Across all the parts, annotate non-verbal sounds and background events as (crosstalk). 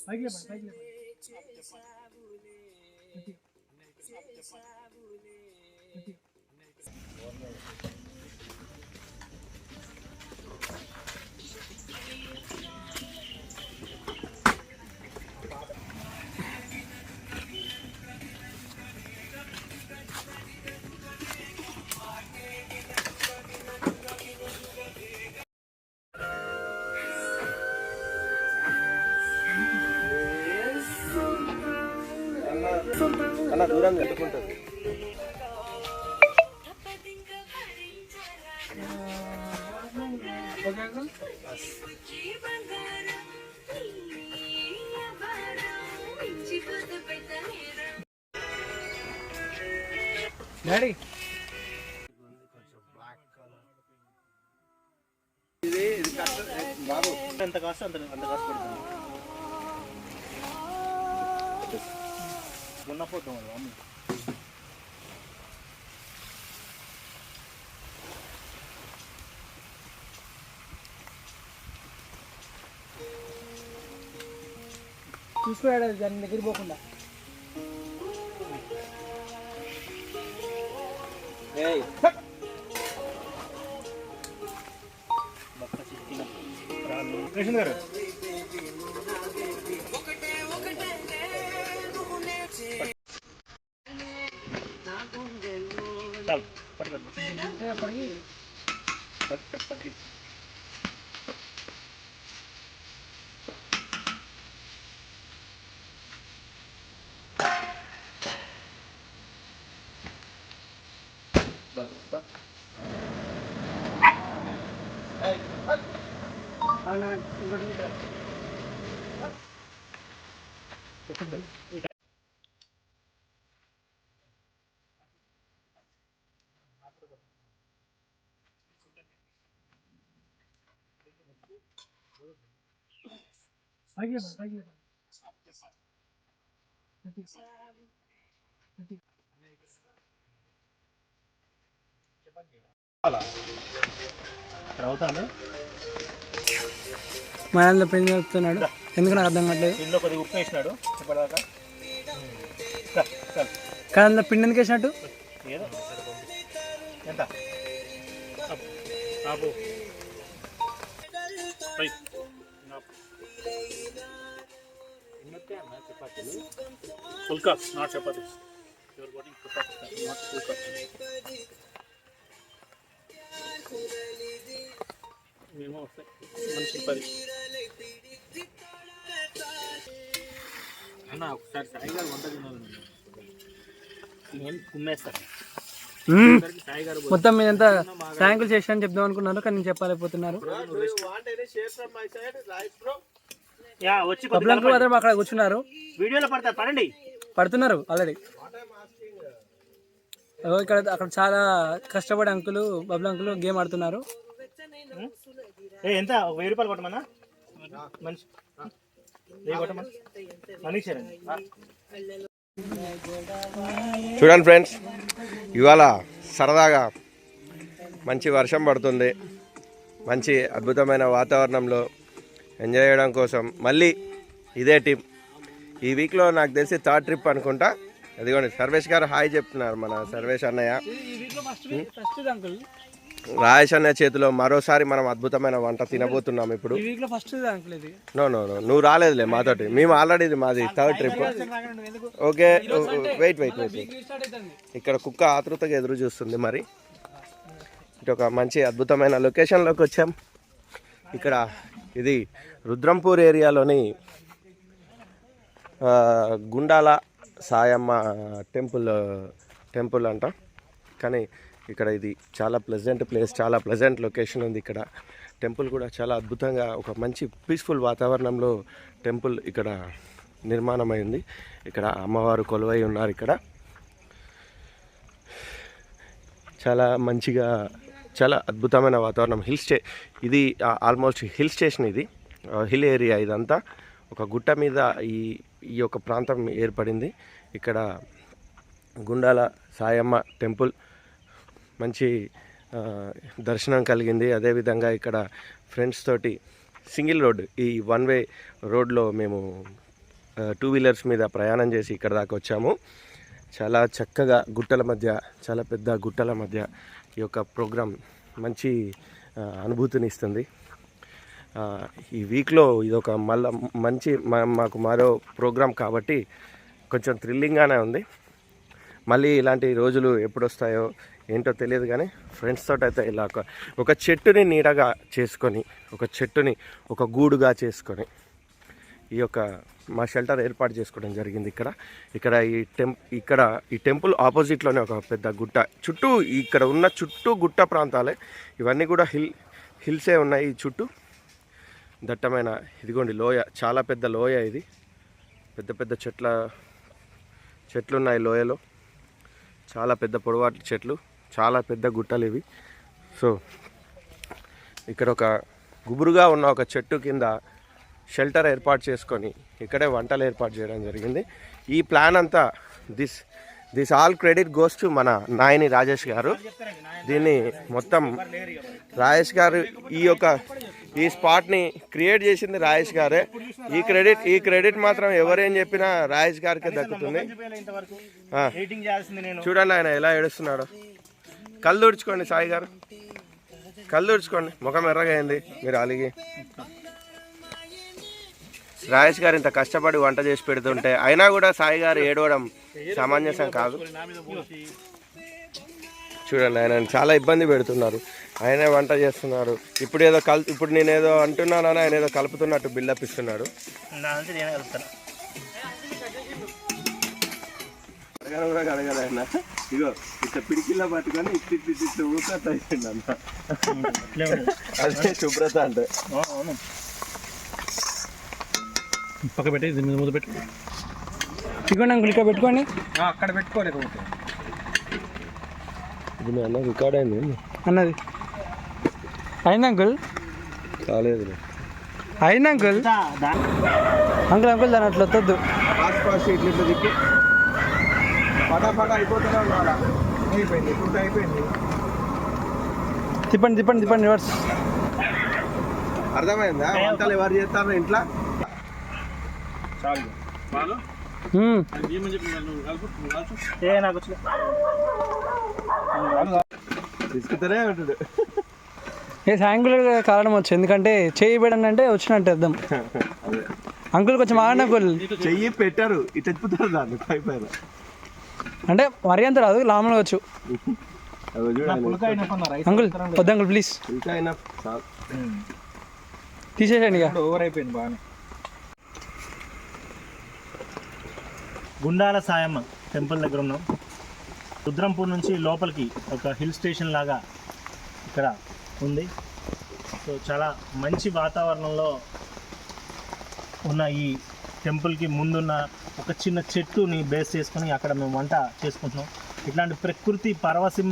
పైకి లేపండి పైకి లేపండి గట్టిగా. గట్టిగా. దూరం అంకుల్ డాడీ ఇది బాబు. ఎంత కాస్ట్ అంత అంత కాస్ట్ పడుతుంది? ఉన్న ఫోటో అమ్మ చూసుకోయాడు దాని దగ్గర పోకుండా ఏయ్ బక్క చిక్కిన రాళ్ళు కృష్ణ గారు అంటే అప్పటికి పట్టు పట్టు అవునా ఇంకోటి ఇంకా. పైకి నాన్న పెళ్ళి చెప్తున్నాడు ఎందుకు నాకు అర్థం కావట్లేదు. ఇందులో కొద్దిగా ఉప్పు వేసినాడు. ఇప్పటిదాకా కానీ అందులో పిండి ఎందుకు వేసినట్టు? ఏదో. ఎంత. ఆపు. గోటింగ్ పుల్కా నాట్ పుల్కా మేము వస్తాయి మనిషి పది అన్న ఒకసారి సాయి గారు వంట తినాలి నేను కుమ్మేస్తాను. ఒకసారికి సాయి గారు మొత్తం మీదంతా థ్యాంకులు చేశాను చెప్దాం అనుకున్నారు కానీ నేను చెప్పలేకపోతున్నారు పబ్లంకు మాత్రం అక్కడ కూర్చున్నారు. వీడియోలో పడతారు పడండి. పడుతున్నారు ఆల్రెడీ ఇక్కడ అక్కడ చాలా కష్టపడే అంకులు బబ్లు అంకులు గేమ్ ఆడుతున్నారు. ఏ ఎంత? వెయ్యి రూపాయలు కొట్టమన్నా? మనీష్. చూడండి ఫ్రెండ్స్ ఇవాళ సరదాగా మంచి వర్షం పడుతుంది. మంచి అద్భుతమైన వాతావరణంలో ఎంజాయ్ చేయడం కోసం. మళ్ళీ ఇదే టీం. ఈ వీక్లో నాకు తెలిసి థర్డ్ ట్రిప్ అనుకుంటా. అదిగోండి సర్వేష్ గారు హాయ్ చెప్తున్నారు మన సర్వేష్ అన్నయ్య. రాయేష్ అన్నయ్య చేతిలో మరోసారి మనం అద్భుతమైన వంట తినబోతున్నాం ఇప్పుడు. నో నో నో నువ్వు రాలేదులే మాతోటి. మేము ఆల్రెడీ ఇది మాది third trip okay wait wait wait ఇక్కడ కుక్క ఆతృతగా ఎదురు చూస్తుంది మరి. ఇటు ఒక మంచి అద్భుతమైన లొకేషన్లోకి వచ్చాం. ఇక్కడ ఇది రుద్రంపూర్ ఏరియాలోని గుండాల సాయమ్మ టెంపుల్ టెంపుల్ అంట. కానీ ఇక్కడ ఇది చాలా ప్లెజెంట్ ప్లేస్ చాలా ప్లెజెంట్ లొకేషన్ ఉంది ఇక్కడ. టెంపుల్ కూడా చాలా అద్భుతంగా ఒక మంచి పీస్ఫుల్ వాతావరణంలో టెంపుల్ ఇక్కడ నిర్మాణమైంది. ఇక్కడ అమ్మవారు కొలువై ఉన్నారు ఇక్కడ. చాలా మంచిగా చాలా అద్భుతమైన వాతావరణం. హిల్ స్టే ఇది ఆల్మోస్ట్ హిల్ స్టేషన్ ఇది. హిల్ ఏరియా ఇదంతా. ఒక గుట్ట మీద ఈ ఈ యొక్క ప్రాంతం ఏర్పడింది. ఇక్కడ గుండాల సాయమ్మ టెంపుల్ మంచి దర్శనం కలిగింది. అదేవిధంగా ఇక్కడ ఫ్రెండ్స్ తోటి సింగిల్ రోడ్ ఈ వన్ వే రోడ్లో మేము టూ వీలర్స్ మీద ప్రయాణం చేసి ఇక్కడ దాకా వచ్చాము. చాలా చక్కగా గుట్టల మధ్య చాలా పెద్ద గుట్టల మధ్య ఈ యొక్క ప్రోగ్రాం మంచి అనుభూతిని ఇస్తుంది. ఈ వీక్లో ఇది ఒక మళ్ళా మంచి మాకు మరో ప్రోగ్రాం కాబట్టి కొంచెం థ్రిల్లింగ్గానే ఉంది. మళ్ళీ ఇలాంటి రోజులు ఎప్పుడు వస్తాయో ఏంటో తెలియదు కానీ ఫ్రెండ్స్ తోటి అయితే ఇలా ఒక చెట్టుని నీడగా చేసుకొని ఒక చెట్టుని ఒక గూడుగా చేసుకొని ఈ యొక్క మా షెల్టర్ ఏర్పాటు చేసుకోవడం జరిగింది ఇక్కడ. ఇక్కడ ఈ టెం ఇక్కడ ఈ టెంపుల్ ఆపోజిట్లోనే ఒక పెద్ద గుట్ట. చుట్టూ ఇక్కడ ఉన్న చుట్టూ గుట్ట ప్రాంతాలే. ఇవన్నీ కూడా హిల్ హిల్సే ఉన్నాయి ఈ చుట్టూ. దట్టమైన ఇదిగోండి లోయ. చాలా పెద్ద లోయ ఇది. పెద్ద పెద్ద చెట్ల చెట్లు ఉన్నాయి లోయలో. చాలా పెద్ద పొడవాటి చెట్లు. చాలా పెద్ద గుట్టలు ఇవి. సో ఇక్కడ ఒక గుబురుగా ఉన్న ఒక చెట్టు కింద షెల్టర్ ఏర్పాటు చేసుకొని ఇక్కడే వంటలు ఏర్పాటు చేయడం జరిగింది. ఈ ప్లాన్ అంతా this this all credit goes to మన నాయని రాజేష్ గారు. దీన్ని మొత్తం రాజేష్ గారు ఈ యొక్క ఈ స్పాట్ని క్రియేట్ చేసింది రాజేష్ గారే. ఈ క్రెడిట్ ఈ క్రెడిట్ మాత్రం ఎవరేం చెప్పినా రాజేష్ గారికే దక్కుతుంది. చూడండి ఆయన ఎలా ఏడుస్తున్నాడు. కళ్ళు ఊడ్చుకోండి సాయి గారు. కళ్ళు ఊడ్చుకోండి ముఖం ఎర్రగా అయింది. మీరు అలిగి. రాజేష్ గారు ఇంత కష్టపడి వంట చేసి పెడుతుంటే అయినా కూడా సాయి గారు ఏడవడం సమంజసం కాదు. చూడండి ఆయన చాలా ఇబ్బంది పెడుతున్నారు. ఆయనే వంట చేస్తున్నారు. ఇప్పుడు ఏదో కల్ ఇప్పుడు నేను ఏదో అంటున్నానని ఆయన ఏదో కలుపుతున్నట్టు బిల్డప్ ఇస్తున్నాడు. కూడా ఇగో ఇట్లా పట్టుకొని ఇట్టి ఇట్టి ఇట్లా ఊపినట్టు అయిపోయింది అన్న ఇట్లే ఉంటుంది. అదే శుభ్రత అంటే. పక్క పెట్టి దీని మీద ముందు పెట్టు. ఇదిగోండి అంకుల్ ఇక్కడ పెట్టుకోండి. అక్కడ పెట్టుకోలేకపోతే ఇది మీ అన్న రికార్డ్ అయింది అన్నది. అయింది అంకుల్? కాలేదు. అయింది అంకుల్? అంకుల్ అంకుల్ దాని అట్లా అయిపోయింది తిప్పండి తిప్పండి తిప్పండి రివర్స్ అర్థమైందా? వంటలు ఎవరు చేస్తారు ఇంట్లో? ఏ నాకు వచ్చి తీసుకుతానే ఉంటాడు. ఏ సాయంకులు కారణం వచ్చు ఎందుకంటే చేయి పెట్టండి అంటే వచ్చినట్టు అర్థం. (laughs) అంకుల్ కొంచెం ఆగండి అంకుల్. చెయ్యి పెట్టారు ఇటు దాన్ని పై పైన. అంటే మరీ అంత రాదు లామలు వచ్చు. అంకుల్ వద్దు అంకుల్ ప్లీజ్. తీసేసేయండి ఇక. ఓవర్ అయిపోయింది బాగానే. గుండాల సాయమ్మ టెంపుల్ దగ్గర ఉన్నాం. రుద్రంపూర్ నుంచి లోపలికి ఒక హిల్ స్టేషన్ లాగా ఇక్కడ ఉంది. సో చాలా మంచి వాతావరణంలో ఉన్న ఈ టెంపుల్కి ముందున్న ఒక చిన్న చెట్టుని బేస్ చేసుకొని అక్కడ మేము వంట చేసుకుంటున్నాం. ఇట్లాంటి ప్రకృతి పరవశం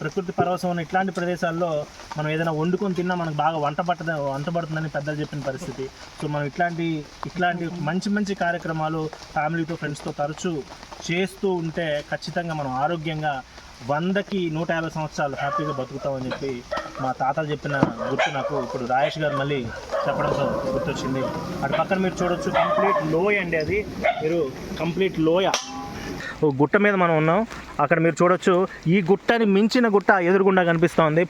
ప్రకృతి పరవశం ఉన్న ఇట్లాంటి ప్రదేశాల్లో మనం ఏదైనా వండుకొని తిన్నా మనకు బాగా వంట పట్టద వంట పడుతుందని పెద్దలు చెప్పిన పరిస్థితి. సో మనం ఇట్లాంటి ఇట్లాంటి మంచి మంచి కార్యక్రమాలు ఫ్యామిలీతో ఫ్రెండ్స్తో తరచూ చేస్తూ ఉంటే ఖచ్చితంగా మనం ఆరోగ్యంగా వందకి నూట యాభై సంవత్సరాలు హ్యాపీగా బతుకుతామని చెప్పి మా తాతలు చెప్పిన గుర్తు నాకు. ఇప్పుడు రాయేష్ గారు మళ్ళీ చెప్పడంతో గుర్తొచ్చింది. అటు పక్కన మీరు చూడొచ్చు కంప్లీట్ లోయ అండి అది. మీరు కంప్లీట్ లోయ. ఓ గుట్ట మీద మనం ఉన్నాం. అక్కడ మీరు చూడొచ్చు ఈ గుట్టని మించిన గుట్ట ఎదురుగుండా కనిపిస్తోంది.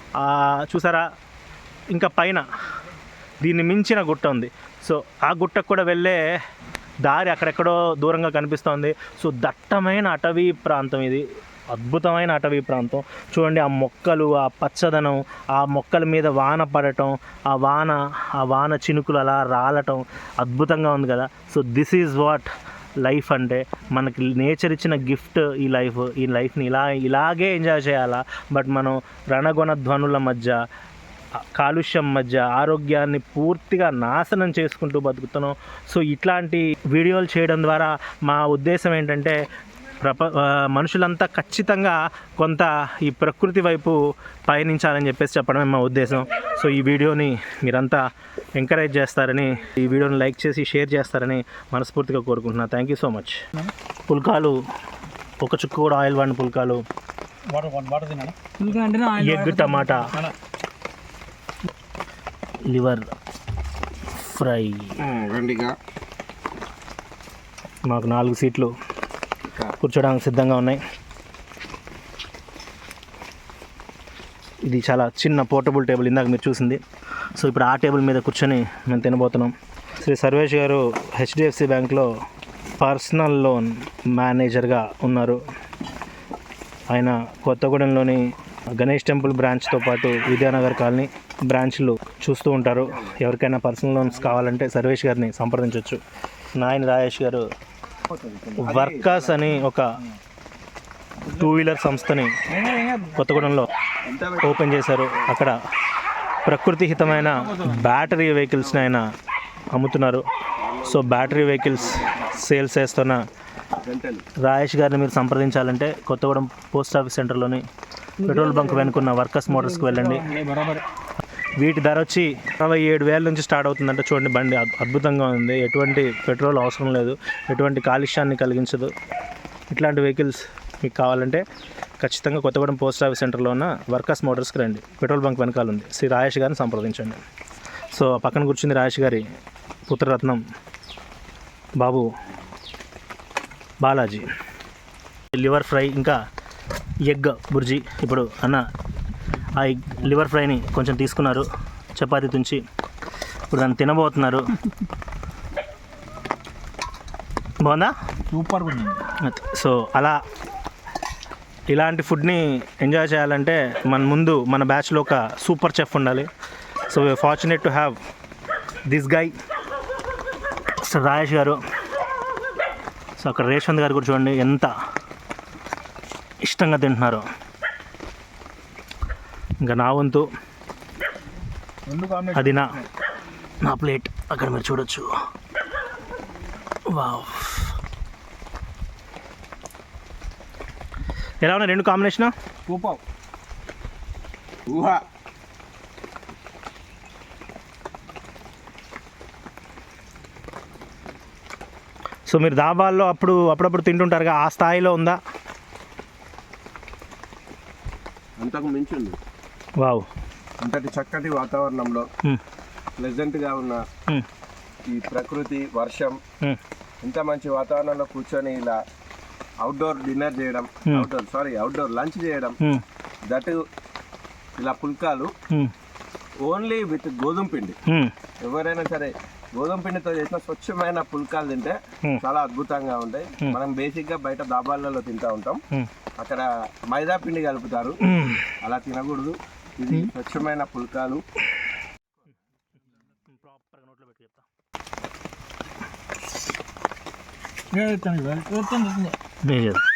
చూసారా? ఇంకా పైన దీన్ని మించిన గుట్ట ఉంది. సో ఆ గుట్టకు కూడా వెళ్ళే దారి అక్కడెక్కడో దూరంగా కనిపిస్తోంది. సో దట్టమైన అటవీ ప్రాంతం ఇది. అద్భుతమైన అటవీ ప్రాంతం. చూడండి ఆ మొక్కలు ఆ పచ్చదనం ఆ మొక్కల మీద వాన పడటం ఆ వాన ఆ వాన చినుకులు అలా రాలటం అద్భుతంగా ఉంది కదా. So this is what life అంటే మనకి నేచర్ ఇచ్చిన గిఫ్ట్ ఈ లైఫ్ ఈ లైఫ్ని ఇలా ఇలాగే ఎంజాయ్ చేయాలా? బట్ మనం రణగొణ ధ్వనుల మధ్య కాలుష్యం మధ్య ఆరోగ్యాన్ని పూర్తిగా నాశనం చేసుకుంటూ బతుకుతున్నాం. సో ఇట్లాంటి వీడియోలు చేయడం ద్వారా మా ఉద్దేశం ఏంటంటే ప్రప మనుషులంతా ఖచ్చితంగా కొంత ఈ ప్రకృతి వైపు పయనించాలని చెప్పేసి చెప్పడమే మా ఉద్దేశం. సో ఈ వీడియోని మీరంతా ఎంకరేజ్ చేస్తారని ఈ వీడియోని లైక్ చేసి షేర్ చేస్తారని మనస్ఫూర్తిగా కోరుకుంటున్నాను థ్యాంక్ యూ సో మచ్. పుల్కాలు ఒక చుక్క కూడా ఆయిల్ వాడిన పుల్కాలు. వాటర్ వాటర్ తిన్నాను ఫుల్గా అంటే oil egg tomato. Liver fry. రెండుగా. మాకు నాలుగు సీట్లు. కూర్చోడానికి సిద్ధంగా ఉన్నాయి. ఇది చాలా చిన్న పోర్టబుల్ టేబుల్ ఇందాక మీరు చూసింది. సో ఇప్పుడు ఆ టేబుల్ మీద కూర్చొని మేము తినబోతున్నాం. శ్రీ సర్వేష్ గారు హెచ్డిఎఫ్సి బ్యాంక్లో పర్సనల్ లోన్ మేనేజర్గా ఉన్నారు. ఆయన కొత్తగూడెంలోని గణేష్ టెంపుల్ బ్రాంచ్తో పాటు విద్యానగర్ కాలనీ బ్రాంచ్లు చూస్తూ ఉంటారు. ఎవరికైనా పర్సనల్ లోన్స్ కావాలంటే సర్వేష్ గారిని సంప్రదించవచ్చు నాయని రాజేష్ గారు వర్కర్స్ అని ఒక టూ వీలర్ సంస్థని కొత్తగూడెంలో ఓపెన్ చేశారు. అక్కడ ప్రకృతి హితమైన బ్యాటరీ వెహికల్స్ని ఆయన అమ్ముతున్నారు. సో బ్యాటరీ వెహికల్స్ సేల్స్ చేస్తున్న రాయేష్ గారిని మీరు సంప్రదించాలంటే కొత్తగూడెం పోస్ట్ ఆఫీస్ సెంటర్లోని పెట్రోల్ బంక్ వెనుకున్న వర్కర్స్ మోటార్స్కి వెళ్ళండి. వీటి ధర వచ్చి అరవై ఏడు వేల నుంచి స్టార్ట్ అవుతుందంటే. చూడండి బండి అద్భుతంగా ఉంది. ఎటువంటి పెట్రోల్ అవసరం లేదు. ఎటువంటి కాలుష్యాన్ని కలిగించదు. ఇట్లాంటి వెహికల్స్ మీకు కావాలంటే ఖచ్చితంగా కొత్తగూడెం పోస్ట్ ఆఫీస్ సెంటర్లో ఉన్న వర్కర్స్ మోటార్స్కి రండి. పెట్రోల్ బంక్ వెనకాల ఉంది. శ్రీ రాయేష్ గారిని సంప్రదించండి. సో పక్కన కూర్చుంది రాయేష్ గారి పుత్రరత్నం బాబు బాలాజీ. లివర్ ఫ్రై ఇంకా ఎగ్ బుర్జీ. ఇప్పుడు అన్న ఆ లివర్ ఫ్రైని కొంచెం తీసుకున్నారు. చపాతీ తుంచి ఇప్పుడు దాన్ని తినబోతున్నారు. బాగుందా? సూపర్. సో అలా ఇలాంటి ఫుడ్ని ఎంజాయ్ చేయాలంటే మన ముందు మన బ్యాచ్లో ఒక సూపర్ చెఫ్ ఉండాలి. So we fortunate to have this guy sir Rayesh గారు. సో అక్కడ రేష్వంత్ గారు కూడా చూడండి ఎంత ఇష్టంగా తింటున్నారు. ఇంకా నా వంతు. అది నా నా ప్లేట్. అక్కడ మీరు చూడొచ్చు. వావ్. ఎలా ఉన్నాయి రెండు కాంబినేషన్? సూపర్. ఊహా. సో మీరు దాబాల్లో అప్పుడు అప్పుడప్పుడు తింటుంటారుగా ఆ స్థాయిలో ఉందా? అంతకు మించి ఉంది. వావ్. అంతటి చక్కటి వాతావరణంలో ప్లెజెంట్గా ఉన్న ఈ ప్రకృతి వర్షం. ఇంత మంచి వాతావరణంలో కూర్చొని ఇలా అవుట్డోర్ డిన్నర్ చేయడం అవుట్డోర్ సారీ అవుట్డోర్ లంచ్ చేయడం దట్ ఇలా పుల్కాలు ఓన్లీ విత్ గోధుమ పిండి. ఎవరైనా సరే గోధుమ పిండితో చేసిన స్వచ్ఛమైన పుల్కాలు తింటే. చాలా అద్భుతంగా ఉంటాయి. మనం బేసిక్గా బయట దాబాలలో తింటా ఉంటాం. అక్కడ మైదా పిండి కలుపుతారు. అలా తినకూడదు. ఇది స్వచ్ఛమైన పుల్కాలు. చెప్తాను, చెప్తాను. నేను చేస్తా.